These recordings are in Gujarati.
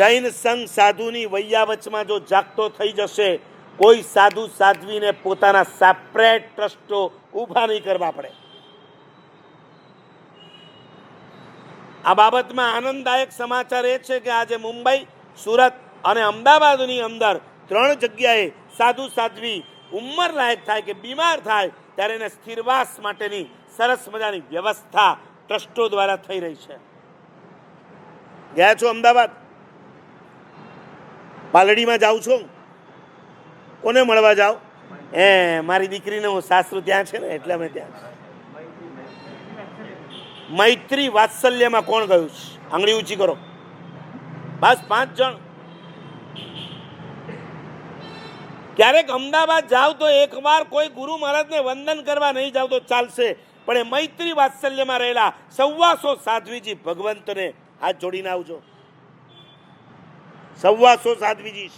જૈન સંઘ સાધુની વૈયાવચમાં જો જાગતો થઈ જશે, કોઈ સાધુ સાધ્વીને પોતાના સેપરેટ ટ્રસ્ટો ઊભા નહીં કરવા પડે. આ બાબતમાં આનંદદાયક સમાચાર એ છે કે આજે મુંબઈ, સુરત અને અમદાવાદની અંદર ત્રણ જગ્યાએ સાધુ સાધ્વી ઉંમર લાયક થાય કે બીમાર થાય ત્યારે એને સ્થિરવાસ માટેની સરસ મજાની વ્યવસ્થા ટ્રસ્ટો દ્વારા થઈ રહી છે. ગયા છો અમદાવાદ? પાલડીમાં જાઉં છું. કોને મળવા જાઓ એ, મારી દીકરીને હું સાસરું ત્યાં છે ને, એટલે અમે ત્યાં મૈત્રી વાત્સલ્યમાં કોણ ગયું છે? આંગળી ઊંચી કરો. બસ પાંચ જણ. ક્યારેક અમદાવાદ જાવ તો એકવાર કોઈ ગુરુ મહારાજને વંદન કરવા નહીં જાવ તો ચાલશે. પણ એ મૈત્રી વાત્સલ્યમાં રહેલા સવ્વાસો સાધ્વીજી ભગવંતને હાથ જોડીને આવજો. સવ્વાસો સાધ્વીજી.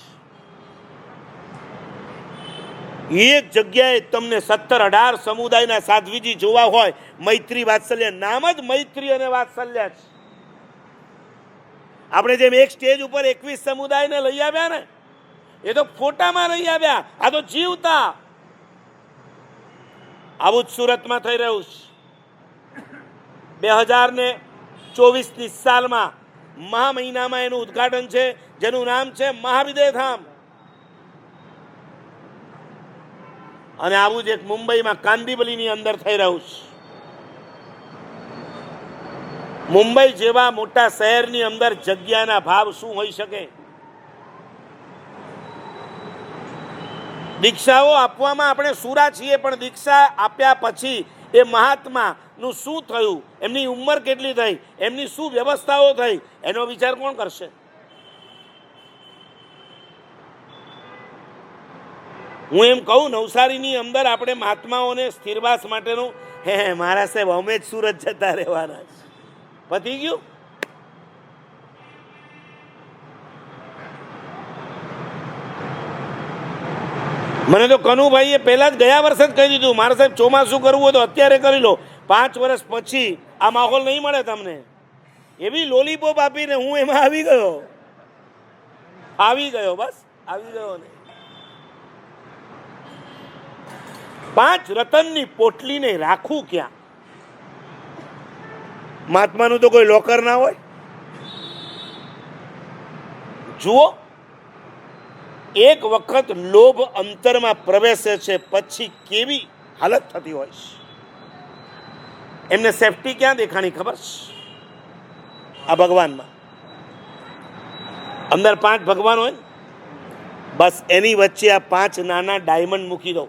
એક જગ્યાએ તમને સત્તર અઢાર સમુદાયના સાધ્વીજી જોવા હોય, મૈત્રી વાત્સલ્ય. નામ જ મૈત્રી અને વાત્સલ્ય છે. આપણે જેમ એક સ્ટેજ ઉપર એકવીસ સમુદાયને લઈ આવ્યા ને, એ તો ફોટામાં લઈ આવ્યા. આ તો જીવતા. આવું જ સુરતમાં થઈ રહ્યું છે. બે હજાર ને ચોવીસની સાલમાં મહા મહિનામાં એનું ઉદ્ઘાટન છે, જેનું નામ છે મહાવિદય ધામ. અને આવું જ એક મુંબઈમાં કાંદીવલીની અંદર થઈ રહ્યું છે. મુંબઈ જેવા મોટા શહેરની અંદર જગ્યાના ભાવ શું હોઈ શકે? દીક્ષાઓ આપવામાં આપણે સુરા છીએ, પણ દીક્ષા આપ્યા પછી એ મહાત્માનું શું થયું? એમની ઉંમર કેટલી થઈ? એમની શું વ્યવસ્થાઓ થઈ? એનો વિચાર કોણ કરશે? હું એમ કહું, નવસારીની અંદર આપણે મહાત્માઓને સ્થિરવાસ માટેનું હે મારા સાહેબ, અમે જ સુરત જતા રહેવાના પતી ગયું? મને તો કનુભાઈએ પહેલા જ ગયા વર્ષે જ કહી દીધું, મારા સાહેબ ચોમાસું કરવું હોય તો અત્યારે કરી લો. પાંચ વર્ષ પછી આ માહોલ નહીં મળે તમને. એવી લોલીપોપ આપીને હું એમાં આવી ગયો. આવી ગયો, બસ, આવી ગયો ને પાંચ રતનની પોટલીને રાખવું ક્યાં? મહાત્માનું તો કોઈ લોકર ના હોય? જુઓ. એક વખત લોભ અંતરમાં પ્રવેશે છે, પછી કેવી હાલત થતી હોય છે? એમને સેફટી ક્યાં દેખાણી ખબર છે? આ ભગવાનમાં. અંદર પાંચ ભગવાન હોય બસ એની વચ્ચે આ પાંચ નાના ડાયમંડ મૂકી દો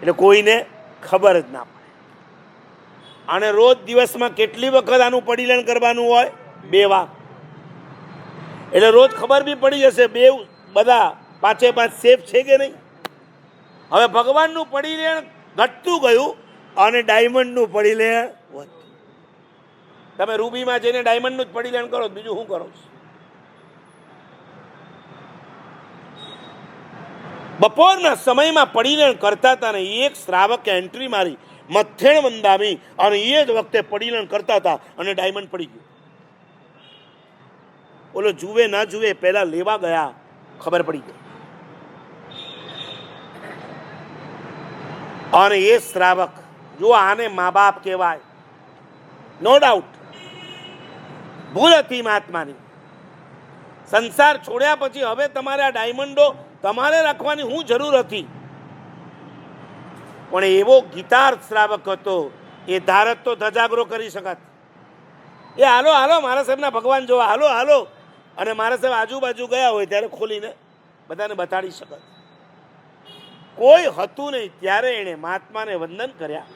એટલે કોઈને ખબર જ ના પડે. અને રોજ દિવસમાં કેટલી વખત આનું પડીલણ કરવાનું હોય? બે વાર. એટલે રોજ ખબર બી પડી જશે, બે બધા પાંચે પાંચ સેફ છે કે નહીં? હવે ભગવાનનું પરિલેણ ઘટતું ગયું અને ડાયમંડનું પરિલેણ વધતું. તમે રૂબીમાં જઈને ડાયમંડનું જ પરિલેણ કરો, બીજું શું કરો? છો બપોરના સમયમાં પડીલણ કરતા હતા ને એક શ્રાવકે એન્ટ્રી મારી, મથેણ મંદામી અને એ જ વખતે પડીલણ કરતા હતા અને ડાયમંડ પડી ગયું. ઓલો જુએ ના જુએ પહેલા લેવા ગયા. ખબર પડી ગઈ. અને એ શ્રાવક, જો આને મા બાપ કહેવાય નો ડાઉટ ભૂલ હતી મહાત્માની. સંસાર છોડ્યા પછી હવે તમારે આ ડાયમંડો તમારે રાખવાની શું જરૂર હતી. પણ એવો ગીતાર્થ શ્રાવક હતો, એ ધારત તો ધજાગરો કરી શકત. એ હાલો હાલો, મારા સાહેબના ભગવાન જોવા, હાલો હાલો. અને મારા સાહેબ આજુબાજુ ગયા હોય ત્યારે ખોલીને બધાને બતાડી શકત કોઈ હતું નહીં, ત્યારે એણે મહાત્માને વંદન કર્યા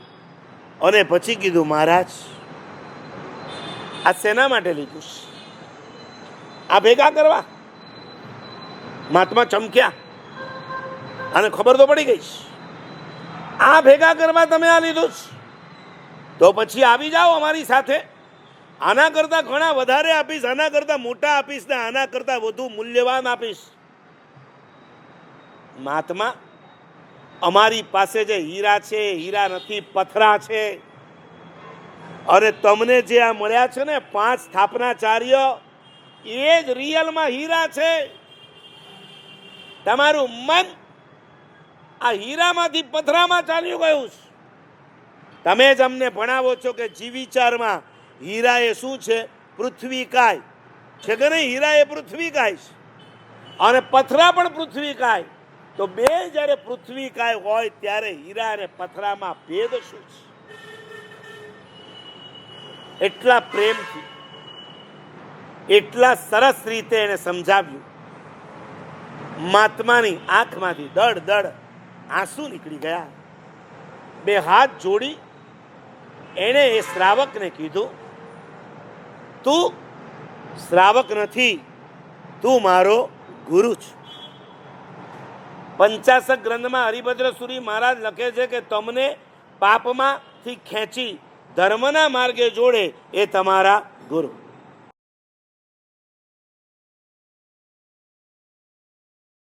અને પછી કીધું, મહારાજ, આ સેના માટે લીધું? આ ભેગા કરવા. મહાત્મા ચમક્યા અને ખબર તો પડી ગઈ આ ભેગા કરવા તમે આ લીધું તો પછી આવી જાઓ અમારી સાથે. આના કરતાં ઘણા વધારે આપીશ, આના કરતાં મોટા આપીશ ને આના કરતાં વધુ મૂલ્યવાન આપીશ. મહાત્મા, અમારી પાસે જે હીરા છે, હીરા નથી, પથરા છે. અને તમને જે આ મળ્યા છે ને, પાંચ સ્થાપનાચાર્ય, એ જ રિયલમાં હીરા છે. તમારું મન આ હીરામાંથી પથરામાં ચાલ્યું ગયું તમે જ અમને ભણાવો છો કે જીવિચારમાં હીરા એ શું છે? પૃથ્વી કાય. છે કે નહીં? હીરા એ પૃથ્વી કાય છે. અને પથરા પણ પૃથ્વી કાય. તો બે જ્યારે પૃથ્વી કાય હોય ત્યારે હીરા અને પથરામાં ભેદ શું છે? એટલા પ્રેમથી, એટલા સરસ રીતે એને સમજાવ્યું. મહાત્માની આંખમાંથી દડ દડ આંસુ નીકળી ગયા. બે હાથ જોડી, એણે એ શ્રાવકને કીધું તું શ્રાવક નથી, તું મારો ગુરુ છે. પંચાસક ગ્રંથમાં હરિભદ્ર સુરી મહારાજ લખે છે કે તમને પાપમાંથી ખેંચી ધર્મના માર્ગે જોડે એ તમારા ગુરુ.